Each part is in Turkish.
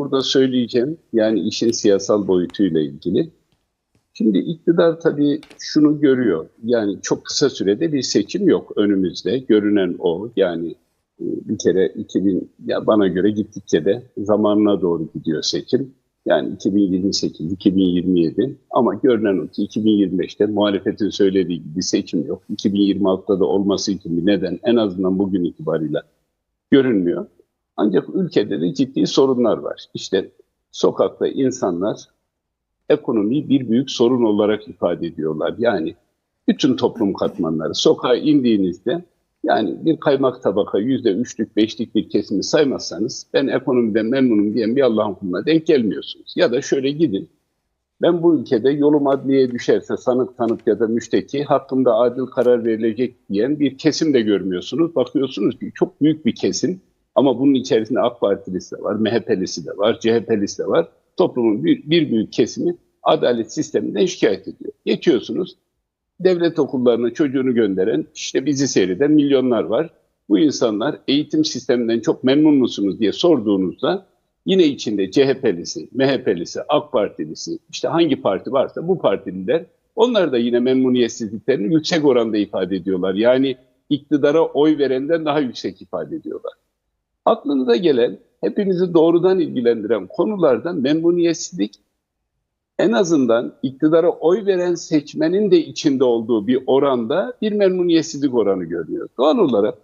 burada söyleyeceğim yani işin siyasal boyutuyla ilgili. Şimdi iktidar tabii şunu görüyor. Yani çok kısa sürede bir seçim yok önümüzde. Görünen o. Yani e, bir kere 2000 ya bana göre gittikçe de zamanına doğru gidiyor seçim. Yani 2028, 2027 ama görünen o ki 2025'te muhalefetin söylediği gibi seçim yok. 2026'da da olması için bir neden en azından bugün itibariyle görünmüyor. Ancak ülkede de ciddi sorunlar var. İşte sokakta insanlar ekonomiyi bir büyük sorun olarak ifade ediyorlar. Yani bütün toplum katmanları sokağa indiğinizde yani bir kaymak tabaka yüzde üçlük beşlik bir kesimi saymazsanız ben ekonomiden memnunum diyen bir Allah'ın kuluna denk gelmiyorsunuz. Ya da şöyle gidin ben bu ülkede yolum adliyeye düşerse sanık tanık ya da müşteki hakkında adil karar verilecek diyen bir kesim de görmüyorsunuz. Bakıyorsunuz ki çok büyük bir kesim ama bunun içerisinde AK Partilisi de var, MHP'lisi de var, CHP'lisi de var. Toplumun bir, bir büyük kesimi adalet sisteminden şikayet ediyor. Geçiyorsunuz devlet okullarına çocuğunu gönderen, işte bizi seyreden milyonlar var. Bu insanlar eğitim sisteminden çok memnun musunuz diye sorduğunuzda yine içinde CHP'lisi, MHP'lisi, AK Partilisi, işte hangi parti varsa bu partililer onlar da yine memnuniyetsizliklerini yüksek oranda ifade ediyorlar. Yani iktidara oy verenden daha yüksek ifade ediyorlar. Aklınıza gelen, hepimizi doğrudan ilgilendiren konularda memnuniyetsizlik en azından iktidara oy veren seçmenin de içinde olduğu bir oranda bir memnuniyetsizlik oranı görünüyor. Doğal olarak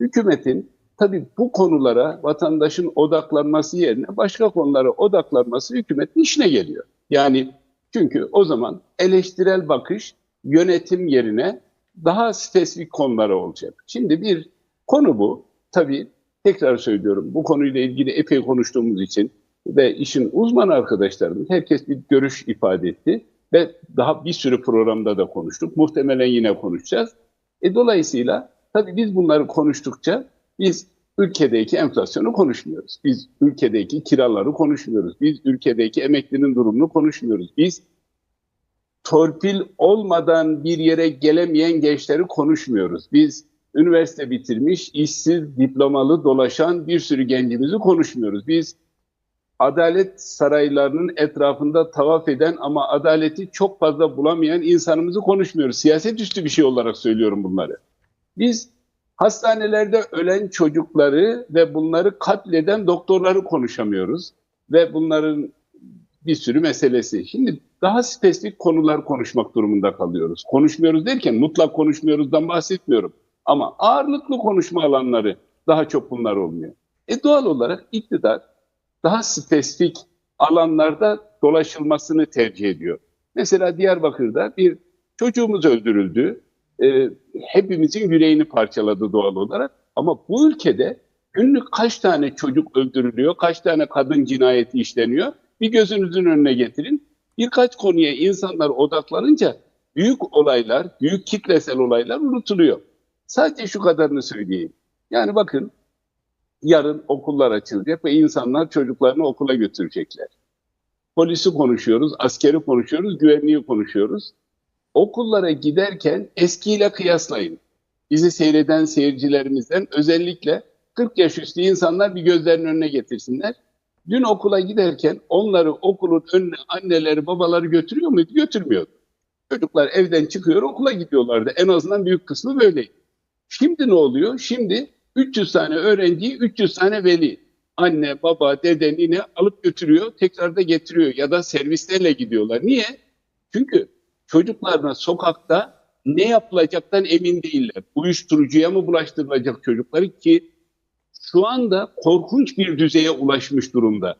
hükümetin tabii bu konulara vatandaşın odaklanması yerine başka konulara odaklanması hükümetin işine geliyor. Yani çünkü o zaman eleştirel bakış yönetim yerine daha spesifik konulara olacak. Şimdi bir konu bu. Tabii tekrar söylüyorum bu konuyla ilgili epey konuştuğumuz için ve işin uzman arkadaşlarımız herkes bir görüş ifade etti ve daha bir sürü programda da konuştuk. Muhtemelen yine konuşacağız. E, dolayısıyla tabii biz bunları konuştukça biz ülkedeki enflasyonu konuşmuyoruz. Biz ülkedeki kiraları konuşmuyoruz. Biz ülkedeki emeklinin durumunu konuşmuyoruz. Biz torpil olmadan bir yere gelemeyen gençleri konuşmuyoruz. Biz üniversite bitirmiş, işsiz, diplomalı dolaşan bir sürü gencimizi konuşmuyoruz. Biz adalet saraylarının etrafında tavaf eden ama adaleti çok fazla bulamayan insanımızı konuşmuyoruz. Siyaset üstü bir şey olarak söylüyorum bunları. Biz hastanelerde ölen çocukları ve bunları katleden doktorları konuşamıyoruz. Ve bunların bir sürü meselesi. Şimdi daha spesifik konular konuşmak durumunda kalıyoruz. Konuşmuyoruz derken mutlak konuşmuyoruzdan bahsetmiyorum. Ama ağırlıklı konuşma alanları daha çok bunlar olmuyor. E doğal olarak iktidar daha spesifik alanlarda dolaşılmasını tercih ediyor. Mesela Diyarbakır'da bir çocuğumuz öldürüldü. E, hepimizin yüreğini parçaladı doğal olarak. Ama bu ülkede günlük kaç tane çocuk öldürülüyor, kaç tane kadın cinayeti işleniyor? Bir gözünüzün önüne getirin. Birkaç konuya insanlar odaklanınca büyük olaylar, büyük kitlesel olaylar unutuluyor. Sadece şu kadarını söyleyeyim. Yani bakın yarın okullar açılacak ve insanlar çocuklarını okula götürecekler. Polisi konuşuyoruz, askeri konuşuyoruz, güvenliği konuşuyoruz. Okullara giderken eskiyle kıyaslayın. Bizi seyreden seyircilerimizden özellikle 40 yaş üstü insanlar bir gözlerinin önüne getirsinler. Dün okula giderken onları okulun önüne anneleri, babaları götürüyor muydu? Götürmüyordu. Çocuklar evden çıkıyor, okula gidiyorlardı. En azından büyük kısmı böyleydi. Şimdi ne oluyor? Şimdi 300 tane öğrenciyi 300 tane veli. Anne, baba, dede, nine alıp götürüyor, tekrar da getiriyor ya da servislerle gidiyorlar. Niye? Çünkü çocuklarına sokakta ne yapılacaktan emin değiller. Uyuşturucuya mı bulaştırılacak çocukları ki şu anda korkunç bir düzeye ulaşmış durumda.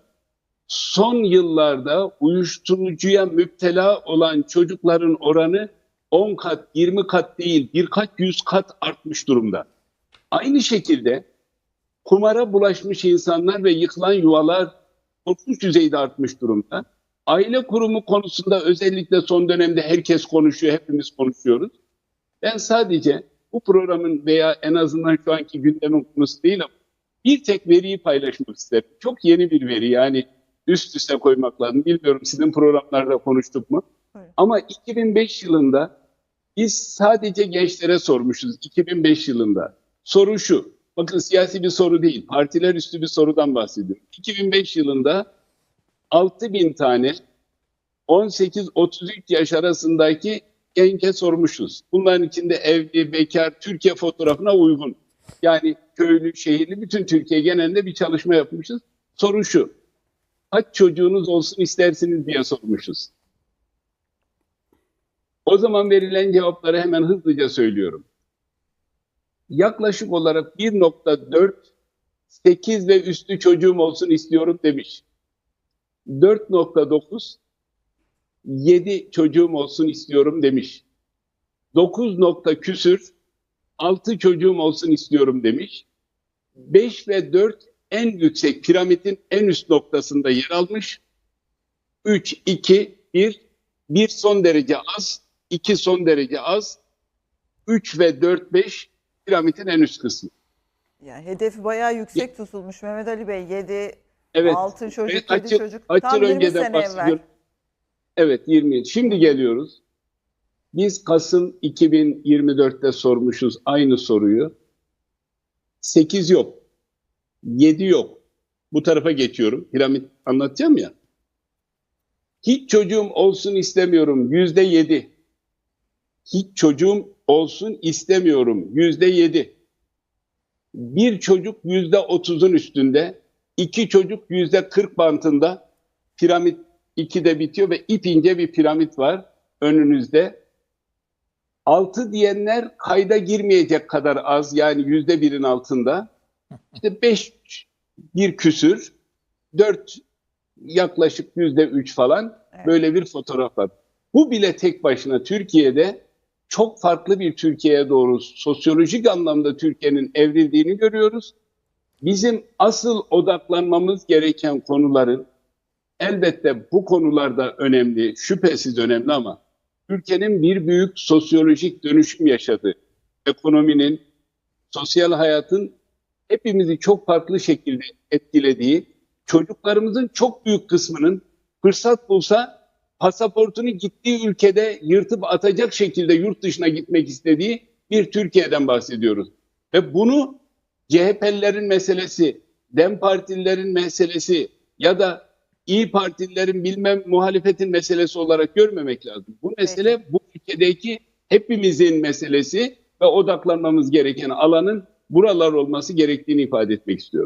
Son yıllarda uyuşturucuya müptela olan çocukların oranı 10 kat, 20 kat değil birkaç yüz kat artmış durumda. Aynı şekilde kumara bulaşmış insanlar ve yıkılan yuvalar korkunç düzeyde artmış durumda. Aile kurumu konusunda özellikle son dönemde herkes konuşuyor, hepimiz konuşuyoruz. Ben sadece bu programın veya en azından şu anki gündemin konusu değil ama bir tek veriyi paylaşmak isterim. Çok yeni bir veri yani üst üste koymak lazım. Bilmiyorum sizin programlarda konuştuk mu? Evet. Ama 2005 yılında biz sadece gençlere sormuşuz 2005 yılında. Soru şu, Bakın siyasi bir soru değil, partiler üstü bir sorudan bahsediyorum. 2005 yılında 6000 tane 18-33 yaş arasındaki genke sormuşuz. Bunların içinde evli, bekar, Türkiye fotoğrafına uygun. Yani köylü, şehirli, bütün Türkiye genelinde bir çalışma yapmışız. Soru şu, kaç çocuğunuz olsun istersiniz diye sormuşuz. O zaman verilen cevapları hemen hızlıca söylüyorum. Yaklaşık olarak 1.4 8 ve üstü çocuğum olsun istiyorum demiş. 4.9 7 çocuğum olsun istiyorum demiş. 9 nokta küsür 6 çocuğum olsun istiyorum demiş. 5 ve 4 en yüksek piramidin en üst noktasında yer almış. 3, 2, 1, 1 son derece az, 2 son derece az, 3 ve 4, 5 piramidin en üst kısmı. Yani hedefi bayağı yüksek tutulmuş Mehmet Ali Bey. 7, Evet. 6 çocuk, Evet, 7 kaç yıl- çocuk. kaç Tam yıl 20 önceden sene bahsediyorum? evvel. Evet 20 yıl. Şimdi geliyoruz. Biz Kasım 2024'te sormuşuz aynı soruyu. 8 yok. 7 yok. Bu tarafa geçiyorum. Piramit anlatacağım ya. Hiç çocuğum olsun istemiyorum. Yüzde yedi. Hiç çocuğum olsun istemiyorum. Yüzde yedi. Bir çocuk yüzde otuzun üstünde. iki çocuk yüzde kırk bantında. Piramit 2'de bitiyor ve ip ince bir piramit var önünüzde. 6 diyenler kayda girmeyecek kadar az yani yüzde birin altında. İşte 5 bir küsür, 4 yaklaşık yüzde 3 falan Evet. böyle bir fotoğraf var. Bu bile tek başına Türkiye'de çok farklı bir Türkiye'ye doğru sosyolojik anlamda Türkiye'nin evrildiğini görüyoruz. Bizim asıl odaklanmamız gereken konuların elbette bu konularda önemli, şüphesiz önemli ama ülkenin bir büyük sosyolojik dönüşüm yaşadı. Ekonominin, sosyal hayatın hepimizi çok farklı şekilde etkilediği, çocuklarımızın çok büyük kısmının fırsat bulsa pasaportunu gittiği ülkede yırtıp atacak şekilde yurt dışına gitmek istediği bir Türkiye'den bahsediyoruz. Ve bunu CHP'lilerin meselesi, DEM partililerin meselesi ya da İyi Partililerin bilmem muhalefetin meselesi olarak görmemek lazım. Bu mesele bu ülkedeki hepimizin meselesi ve odaklanmamız gereken alanın buralar olması gerektiğini ifade etmek istiyorum.